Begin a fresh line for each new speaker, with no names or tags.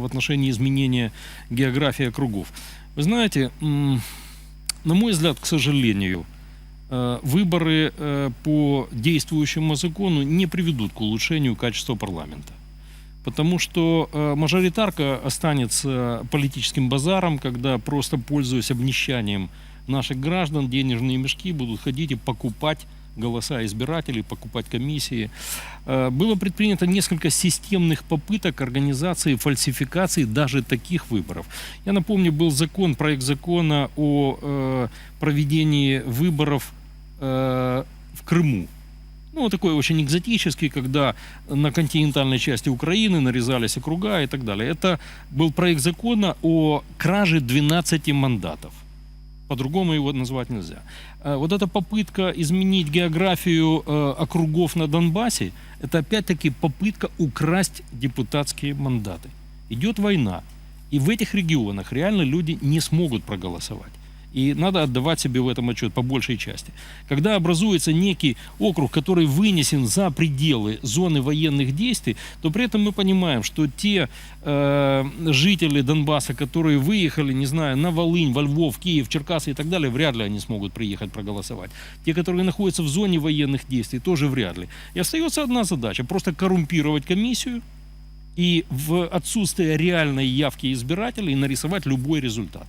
в отношении изменения географии округов. Вы знаете, на мой взгляд, к сожалению, э, выборы э, по действующему закону не приведут к улучшению качества парламента. Потому что э, мажоритарка останется политическим базаром, когда просто пользуясь обнищанием наших граждан, денежные мешки будут ходить и покупать голоса избирателей, покупать комиссии. Э, Было предпринято несколько системных попыток организации фальсификации даже таких выборов. Я напомню, был закон, проект закона о э, проведении выборов э, в Крыму. Ну, такой очень экзотический, когда на континентальной части Украины нарезались округа и так далее. Это был проект закона о краже 12 мандатов. По-другому его назвать нельзя. Э, Вот эта попытка изменить географию э, округов на Донбассе, это опять-таки попытка украсть депутатские мандаты. Идет война, и в этих регионах реально люди не смогут проголосовать. И надо отдавать себе в этом отчет по большей части. Когда образуется некий округ, который вынесен за пределы зоны военных действий, то при этом мы понимаем, что те э, жители Донбасса, которые выехали, не знаю, на Волынь, во Львов, Киев, Черкасы и так далее, вряд ли они смогут приехать проголосовать. Те, которые находятся в зоне военных действий, тоже вряд ли. И остается одна задача, просто коррумпировать комиссию, и в отсутствие реальной явки избирателей нарисовать любой результат.